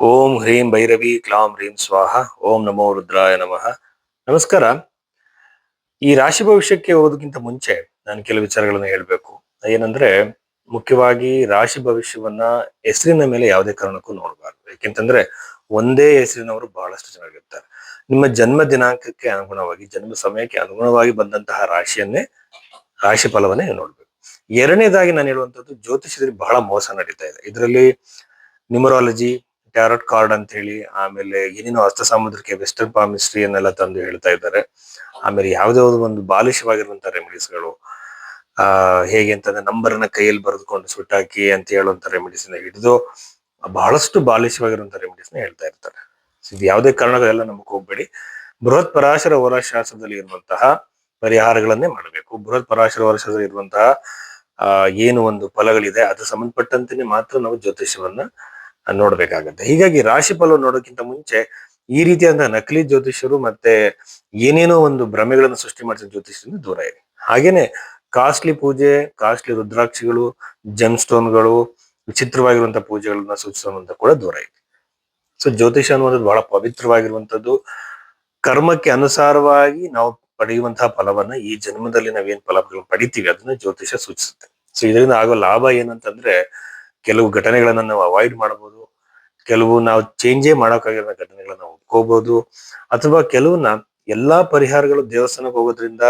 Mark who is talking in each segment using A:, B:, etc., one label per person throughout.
A: ಓಂ ಹ್ರೀಂ ಭೈರವಿ ಕ್ಲಾಂ ಹ್ರೀಂ ಸ್ವಾಹ, ಓಂ ನಮೋ ರುದ್ರಾಯ ನಮಃ. ನಮಸ್ಕಾರ. ಈ ರಾಶಿ ಭವಿಷ್ಯಕ್ಕೆ ಹೋಗೋದಕ್ಕಿಂತ ಮುಂಚೆ ನಾನು ಕೆಲವು ವಿಚಾರಗಳನ್ನು ಹೇಳ್ಬೇಕು. ಏನಂದ್ರೆ, ಮುಖ್ಯವಾಗಿ ರಾಶಿ ಭವಿಷ್ಯವನ್ನ ಹೆಸರಿನ ಮೇಲೆ ಯಾವುದೇ ಕಾರಣಕ್ಕೂ ನೋಡಬಾರ್ದು. ಯಾಕೆಂತಂದ್ರೆ, ಒಂದೇ ಹೆಸರಿನವರು ಬಹಳಷ್ಟು ಚೆನ್ನಾಗಿರ್ತಾರೆ ನಿಮ್ಮ ಜನ್ಮ ದಿನಾಂಕಕ್ಕೆ ಅನುಗುಣವಾಗಿ, ಜನ್ಮ ಸಮಯಕ್ಕೆ ಅನುಗುಣವಾಗಿ ಬಂದಂತಹ ರಾಶಿಯನ್ನೇ, ರಾಶಿ ಫಲವನ್ನೇ ನೋಡ್ಬೇಕು. ಎರಡನೇದಾಗಿ ನಾನು ಹೇಳುವಂತದ್ದು ಜ್ಯೋತಿಷದಲ್ಲಿ ಬಹಳ ಮೋಸ ನಡೀತಾ ಇದೆ. ಇದರಲ್ಲಿ ನ್ಯೂಮರಾಲಜಿ ಟ್ಯಾರೋಟ್ ಕಾರ್ಡ್ ಅಂತ ಹೇಳಿ, ಆಮೇಲೆ ಏನೇನು ಅರ್ಥ ಸಾಮುದ್ರಿಕೆ, ವೆಸ್ಟರ್ನ್ ಪಾಮಿಸ್ಟ್ರಿಯನ್ನೆಲ್ಲ ತಂದು ಹೇಳ್ತಾ ಇದ್ದಾರೆ. ಆಮೇಲೆ ಯಾವುದೇ ಒಂದು ಬಾಲಿಶವಾಗಿರುವಂತ ರೆಮಿಡೀಸ್ಗಳು ಆ, ಹೇಗೆ ಅಂತಂದ್ರೆ ನಂಬರ್ನ ಕೈಯಲ್ಲಿ ಬರೆದುಕೊಂಡು ಸುಟ್ಟಾಕಿ ಅಂತ ಹೇಳುವಂತ ರೆಮಿಡೀಸ್ ಹಿಡಿದು ಬಹಳಷ್ಟು ಬಾಲಿಶವಾಗಿರುವಂತ ರೆಮಿಡೀಸ್ನ ಹೇಳ್ತಾ ಇರ್ತಾರೆ. ಇದು ಯಾವುದೇ ಕಾರಣಗಳೆಲ್ಲ ನಮಗೆ ಹೋಗ್ಬೇಡಿ. ಬೃಹತ್ ಪರಾಶರ ಹೋರಾಶಾಸ್ತ್ರದಲ್ಲಿ ಇರುವಂತಹ ಪರಿಹಾರಗಳನ್ನೇ ಮಾಡಬೇಕು. ಬೃಹತ್ ಪರಾಶರ ಹೋರಾಶಾಸ್ತ್ರದಲ್ಲಿ ಇರುವಂತಹ ಏನು ಒಂದು ಫಲಗಳಿದೆ, ಅದು ಸಂಬಂಧಪಟ್ಟಂತೆ ಮಾತ್ರ ನಾವು ಜ್ಯೋತಿಷ್ಯವನ್ನ ನೋಡ್ಬೇಕಾಗತ್ತೆ. ಹೀಗಾಗಿ ರಾಶಿ ಫಲ ನೋಡೋಕ್ಕಿಂತ ಮುಂಚೆ ಈ ರೀತಿಯಾದ ನಕಲಿ ಜ್ಯೋತಿಷ್ಯರು ಮತ್ತೆ ಏನೇನೋ ಒಂದು ಭ್ರಮೆಗಳನ್ನು ಸೃಷ್ಟಿ ಮಾಡಿದ ಜ್ಯೋತಿಷ್ಯರಿಂದ ದೂರ ಇರಿ. ಹಾಗೇನೆ ಕಾಸ್ಟ್ಲಿ ಪೂಜೆ, ಕಾಸ್ಟ್ಲಿ ರುದ್ರಾಕ್ಷಿಗಳು ಜಮ್ ಸ್ಟೋನ್ಗಳು ವಿಚಿತ್ರವಾಗಿರುವಂತಹ ಪೂಜೆಗಳನ್ನ ಸೂಚಿಸುವಂತ ಕೂಡ ದೂರ ಇರಿ. ಸೊ ಜ್ಯೋತಿಷ ಅನ್ನುವಂಥದ್ದು ಬಹಳ ಪವಿತ್ರವಾಗಿರುವಂತದ್ದು ಕರ್ಮಕ್ಕೆ ಅನುಸಾರವಾಗಿ ನಾವು ಪಡೆಯುವಂತಹ ಫಲವನ್ನ ಈ ಜನ್ಮದಲ್ಲಿ ನಾವೇನ್ ಫಲಗಳನ್ನು ಪಡಿತೀವಿ ಅದನ್ನ ಜ್ಯೋತಿಷ ಸೂಚಿಸುತ್ತೆ. ಸೊ ಇದರಿಂದ ಆಗೋ ಲಾಭ ಏನಂತಂದ್ರೆ ಕೆಲವು ಘಟನೆಗಳನ್ನ ನಾವು ಅವಾಯ್ಡ್ ಮಾಡಬಹುದು ಕೆಲವು ನಾವು ಚೇಂಜೇ ಮಾಡೋಕ್ಕಾಗಿರೋ ಘಟನೆಗಳನ್ನ ಒಪ್ಕೋಬಹುದು ಅಥವಾ ಕೆಲವನ್ನ ಎಲ್ಲಾ ಪರಿಹಾರಗಳು ದೇವಸ್ಥಾನಕ್ಕೆ ಹೋಗೋದ್ರಿಂದ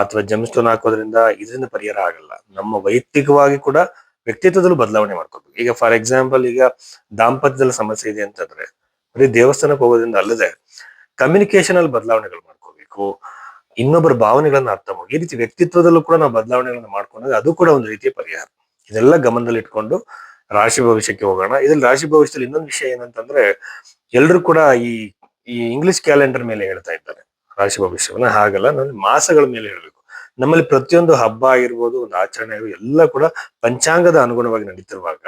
A: ಅಥವಾ ಜಮಸ್ಟೋನ್ ಹಾಕೋದ್ರಿಂದ ಇದರಿಂದ ಪರಿಹಾರ ಆಗಲ್ಲ. ನಮ್ಮ ವೈಯಕ್ತಿಕವಾಗಿ ಕೂಡ ವ್ಯಕ್ತಿತ್ವದಲ್ಲೂ ಬದಲಾವಣೆ ಮಾಡ್ಕೋಬೇಕು. ಈಗ ಫಾರ್ ಎಕ್ಸಾಂಪಲ್ ಈಗ ದಾಂಪತ್ಯದಲ್ಲಿ ಸಮಸ್ಯೆ ಇದೆ ಅಂತಂದ್ರೆ, ಬರೀ ದೇವಸ್ಥಾನಕ್ಕೆ ಹೋಗೋದ್ರಿಂದ ಅಲ್ಲದೆ ಕಮ್ಯುನಿಕೇಶನ್ ಅಲ್ಲಿ ಬದಲಾವಣೆಗಳು ಮಾಡ್ಕೋಬೇಕು. ಇನ್ನೊಬ್ಬರ ಭಾವನೆಗಳನ್ನ ಅರ್ಥ ಮಾಡಿ ಈ ರೀತಿ ವ್ಯಕ್ತಿತ್ವದಲ್ಲೂ ಕೂಡ ನಾವು ಬದಲಾವಣೆಗಳನ್ನ ಮಾಡ್ಕೊಂಡಾಗ ಅದು ಕೂಡ ಒಂದು ರೀತಿಯ ಪರಿಹಾರ. ಇದೆಲ್ಲ ಗಮನದಲ್ಲಿ ಇಟ್ಕೊಂಡು ರಾಶಿ ಭವಿಷ್ಯಕ್ಕೆ ಹೋಗೋಣ. ಇದ್ರಲ್ಲಿ ರಾಶಿ ಭವಿಷ್ಯದಲ್ಲಿ ಇನ್ನೊಂದು ವಿಷಯ ಏನಂತಂದ್ರೆ, ಎಲ್ರು ಕೂಡ ಈ ಈ ಇಂಗ್ಲಿಷ್ ಕ್ಯಾಲೆಂಡರ್ ಮೇಲೆ ಹೇಳ್ತಾ ಇದ್ದಾರೆ ರಾಶಿ ಭವಿಷ್ಯವನ್ನ. ಹಾಗಲ್ಲ ನಾನು ಮಾಸಗಳ ಮೇಲೆ ಹೇಳ್ಬೇಕು. ನಮ್ಮಲ್ಲಿ ಪ್ರತಿಯೊಂದು ಹಬ್ಬ ಆಗಿರ್ಬೋದು, ಒಂದು ಆಚರಣೆ ಎಲ್ಲ ಕೂಡ ಪಂಚಾಂಗದ ಅನುಗುಣವಾಗಿ ನಡೀತಿರುವಾಗ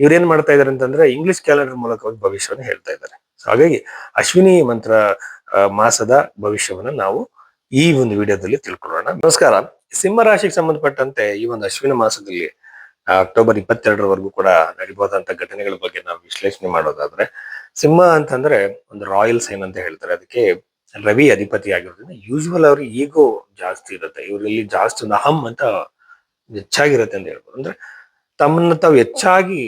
A: ಇವ್ರೇನ್ ಮಾಡ್ತಾ ಇದಾರೆ ಅಂತಂದ್ರೆ ಇಂಗ್ಲಿಷ್ ಕ್ಯಾಲೆಂಡರ್ ಮೂಲಕ ಭವಿಷ್ಯವನ್ನು ಹೇಳ್ತಾ ಇದ್ದಾರೆ. ಹಾಗಾಗಿ ಅಶ್ವಿನಿ ಮಂತ್ರ ಮಾಸದ ಭವಿಷ್ಯವನ್ನ ನಾವು ಈ ಒಂದು ವಿಡಿಯೋದಲ್ಲಿ ತಿಳ್ಕೊಳ್ಳೋಣ. ನಮಸ್ಕಾರ. ಸಿಂಹ ರಾಶಿಗೆ ಸಂಬಂಧಪಟ್ಟಂತೆ ಈ ಒಂದು ಅಶ್ವಿನ ಮಾಸದಲ್ಲಿ ಅಕ್ಟೋಬರ್ ಇಪ್ಪತ್ತೆರಡರವರೆಗೂ ಕೂಡ ನಡಿಬಹುದಂತ ಘಟನೆಗಳ ಬಗ್ಗೆ ನಾವು ವಿಶ್ಲೇಷಣೆ ಮಾಡೋದಾದ್ರೆ, ಸಿಂಹ ಅಂತಂದ್ರೆ ಒಂದು ರಾಯಲ್ ಸೈನ್ ಅಂತ ಹೇಳ್ತಾರೆ. ಅದಕ್ಕೆ ರವಿ ಅಧಿಪತಿ ಆಗಿರೋದ್ರಿಂದ ಯೂಶುವಲ್ ಅವ್ರಿಗೆ ಈಗೋ ಜಾಸ್ತಿ ಇರುತ್ತೆ. ಇವರಲ್ಲಿ ಜಾಸ್ತಿ ಒಂದು ಅಹಂ ಅಂತ ಹೆಚ್ಚಾಗಿರುತ್ತೆ ಅಂತ ಹೇಳ್ಬೋದು. ಅಂದ್ರೆ ತಮ್ಮನ್ನ ತಾವು ಹೆಚ್ಚಾಗಿ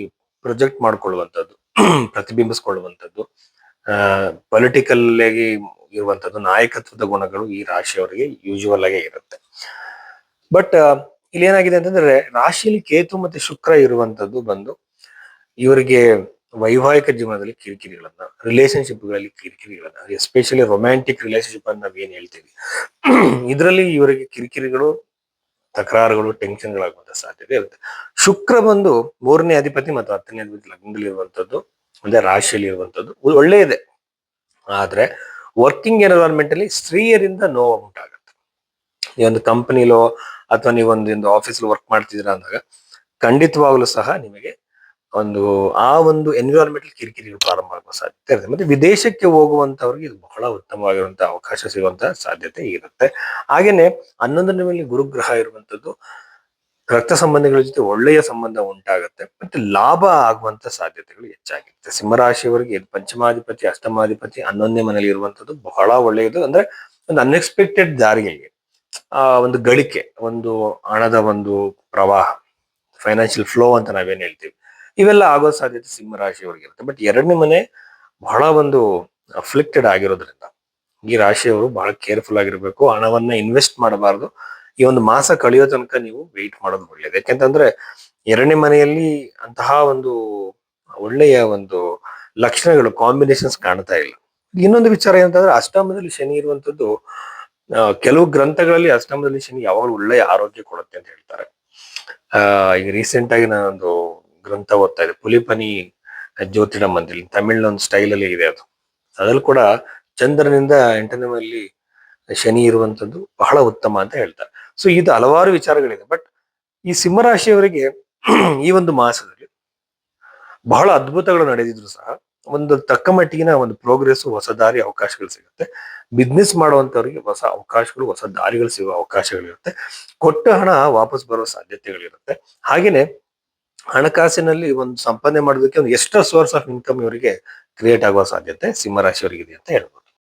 A: ಪ್ರೊಜೆಕ್ಟ್ ಮಾಡ್ಕೊಳ್ಳುವಂಥದ್ದು, ಪ್ರತಿಬಿಂಬಿಸ್ಕೊಳ್ಳುವಂಥದ್ದು ಪೊಲಿಟಿಕಲ್ ಆಗಿ ಇರುವಂತದ್ದು ನಾಯಕತ್ವದ ಗುಣಗಳು ಈ ರಾಶಿಯವರಿಗೆ ಯೂಶುವಲ್ ಆಗೇ ಇರುತ್ತೆ. ಬಟ್ ಇಲ್ಲಿ ಏನಾಗಿದೆ ಅಂತಂದ್ರೆ ರಾಶಿಯಲ್ಲಿ ಕೇತು ಮತ್ತೆ ಶುಕ್ರ ಇರುವಂತದ್ದು ಬಂದು ಇವರಿಗೆ ವೈವಾಹಿಕ ಜೀವನದಲ್ಲಿ ಕಿರಿಕಿರಿಗಳನ್ನ ರಿಲೇಶನ್ಶಿಪ್ಗಳಲ್ಲಿ ಕಿರಿಕಿರಿಗಳನ್ನ ಎಸ್ಪೆಷಲಿ ರೊಮ್ಯಾಂಟಿಕ್ ರಿಲೇಶನ್ಶಿಪ್ ಅಂತ ನಾವ್ ಏನ್ ಹೇಳ್ತೀವಿ. ಇದರಲ್ಲಿ ಇವರಿಗೆ ಕಿರಿಕಿರಿಗಳು, ತಕರಾರುಗಳು ಟೆನ್ಷನ್ಗಳಾಗುವಂತ ಸಾಧ್ಯತೆ ಇರುತ್ತೆ. ಶುಕ್ರ ಬಂದು ಮೂರನೇ ಅಧಿಪತಿ ಮತ್ತು ಹತ್ತನೇ ಅಧಿಪತಿ ಲಗ್ನದಲ್ಲಿ ಇರುವಂತದ್ದು ಅಂದ್ರೆ ರಾಶಿಯಲ್ಲಿ ಇರುವಂತದ್ದು ಇದೆ ಆದ್ರೆ ವರ್ಕಿಂಗ್ ಎನ್ವೈರನ್ಮೆಂಟ್ ಅಲ್ಲಿ ಸ್ತ್ರೀಯರಿಂದ ನೋವು ಉಂಟಾಗುತ್ತೆ. ಈ ಒಂದು ಕಂಪನಿಲೋ ಅಥವಾ ನೀವು ಒಂದು ಆಫೀಸ್ ವರ್ಕ್ ಮಾಡ್ತಿದ್ದೀರಾ ಅಂದಾಗ, ಖಂಡಿತವಾಗ್ಲೂ ಸಹ ನಿಮಗೆ ಒಂದು, ಆ ಒಂದು ಎನ್ವಿರಾನ್ಮೆಂಟ್ ಕಿರಿಕಿರಿ ಪ್ರಾರಂಭ ಆಗುವ ಸಾಧ್ಯತೆ ಇರುತ್ತೆ. ಮತ್ತೆ ವಿದೇಶಕ್ಕೆ ಹೋಗುವಂತವ್ರಿಗೆ ಇದು ಬಹಳ ಉತ್ತಮವಾಗಿರುವಂತಹ ಅವಕಾಶ ಸಿಗುವಂತಹ ಸಾಧ್ಯತೆ ಇರುತ್ತೆ. ಹಾಗೇನೆ ಹನ್ನೊಂದನೇ ಮೇಲೆ ಗುರುಗ್ರಹ ಇರುವಂತದ್ದು ರಕ್ತ ಸಂಬಂಧಗಳ ಜೊತೆ ಒಳ್ಳೆಯ ಸಂಬಂಧ ಉಂಟಾಗುತ್ತೆ. ಮತ್ತೆ ಲಾಭ ಆಗುವಂತ ಸಾಧ್ಯತೆಗಳು ಹೆಚ್ಚಾಗಿರುತ್ತೆ. ಸಿಂಹರಾಶಿಯವರಿಗೆ ಪಂಚಮಾಧಿಪತಿ, ಅಷ್ಟಮಾಧಿಪತಿ ಹನ್ನೊಂದನೇ ಮನೆಯಲ್ಲಿ ಇರುವಂತದ್ದು ಬಹಳ ಒಳ್ಳೆಯದು. ಅಂದ್ರೆ ಒಂದು ಅನ್ಎಕ್ಸ್ಪೆಕ್ಟೆಡ್ ದಾರಿಗೆ ಆ, ಒಂದು ಗಳಿಕೆ, ಒಂದು ಹಣದ ಒಂದು ಪ್ರವಾಹ ಫೈನಾನ್ಷಿಯಲ್ ಫ್ಲೋ ಅಂತ ನಾವೇನ್ ಹೇಳ್ತೀವಿ. ಇವೆಲ್ಲ ಆಗೋ ಸಾಧ್ಯತೆ ಸಿಂಹರಾಶಿಯವರಿಗೆ ಇರುತ್ತೆ. ಬಟ್ ಎರಡನೇ ಮನೆ ಬಹಳ ಒಂದು ಅಫ್ಲಿಕ್ಟೆಡ್ ಆಗಿರೋದ್ರಿಂದ, ಈ ರಾಶಿಯವರು ಬಹಳ ಕೇರ್ಫುಲ್ ಆಗಿರ್ಬೇಕು, ಹಣವನ್ನ ಇನ್ವೆಸ್ಟ್ ಮಾಡಬಾರ್ದು. ಈ ಒಂದು ಮಾಸ ಕಳೆಯೋ ತನಕ ನೀವು ವೆಯ್ಟ್ ಮಾಡೋದು ಒಳ್ಳೇದು. ಯಾಕೆಂತಂದ್ರೆ ಎರಡನೇ ಮನೆಯಲ್ಲಿ ಅಂತಹ ಒಂದು ಒಳ್ಳೆಯ ಒಂದು ಲಕ್ಷಣಗಳು ಕಾಂಬಿನೇಷನ್ಸ್ ಕಾಣ್ತಾ ಇಲ್ಲ. ಇನ್ನೊಂದು ವಿಚಾರ ಏನಂತಂದ್ರೆ, ಅಷ್ಟಮದಲ್ಲಿ ಶನಿ ಇರುವಂತದ್ದು ಕೆಲವು ಗ್ರಂಥಗಳಲ್ಲಿ ಅಷ್ಟಮದಲ್ಲಿ ಶನಿ ಯಾವಾಗಲೂ ಒಳ್ಳೆಯ ಆರೋಗ್ಯ ಕೊಡುತ್ತೆ ಅಂತ ಹೇಳ್ತಾರೆ. ಆ, ಈಗ ರೀಸೆಂಟ್ ಆಗಿ ನಾನೊಂದು ಗ್ರಂಥ ಓದ್ತಾ ಇದ್ದೆ. ಪುಲಿಪನಿ ಜ್ಯೋತಿಡ ಮಂದಿರ ತಮಿಳ್ನ ಒಂದು ಸ್ಟೈಲ್ ಅಲ್ಲಿ ಇದೆ ಅದು. ಅದ್ರಲ್ಲಿ ಕೂಡ ಚಂದ್ರನಿಂದ ಎಂಟನೇ ಮನೆಯಲ್ಲಿ ಶನಿ ಇರುವಂತದ್ದು ಬಹಳ ಉತ್ತಮ ಅಂತ ಹೇಳ್ತಾರೆ. ಸೊ ಇದು ಹಲವಾರು ವಿಚಾರಗಳಿದೆ. ಬಟ್ ಈ ಸಿಂಹರಾಶಿಯವರಿಗೆ ಈ ಒಂದು ಮಾಸದಲ್ಲಿ ಬಹಳ ಅದ್ಭುತಗಳು ನಡೆದಿದ್ರು ಸಹ. ಒಂದು ತಕ್ಕ ಮಟ್ಟಿಗಿನ ಒಂದು ಪ್ರೋಗ್ರೆಸ್ ಹೊಸ ದಾರಿ ಅವಕಾಶಗಳು ಸಿಗುತ್ತೆ. ಬಿಸ್ನೆಸ್ ಮಾಡುವಂತವ್ರಿಗೆ ಹೊಸ ಅವಕಾಶಗಳು, ಹೊಸ ದಾರಿಗಳು ಸಿಗುವ ಅವಕಾಶಗಳಿರುತ್ತೆ. ಕೊಟ್ಟ ಹಣ ವಾಪಸ್ ಬರೋ ಸಾಧ್ಯತೆಗಳಿರುತ್ತೆ. ಹಾಗೇನೆ ಹಣಕಾಸಿನಲ್ಲಿ ಒಂದು ಸಂಪಾದನೆ ಮಾಡೋದಕ್ಕೆ ಒಂದು ಎಕ್ಸ್ಟ್ರಾ ಸೋರ್ಸ್ ಆಫ್ ಇನ್ಕಮ್ ಇವರಿಗೆ ಕ್ರಿಯೇಟ್ ಆಗುವ ಸಾಧ್ಯತೆ ಸಿಂಹರಾಶಿಯವರಿಗೆ ಇದೆ ಅಂತ ಹೇಳ್ಬೋದು.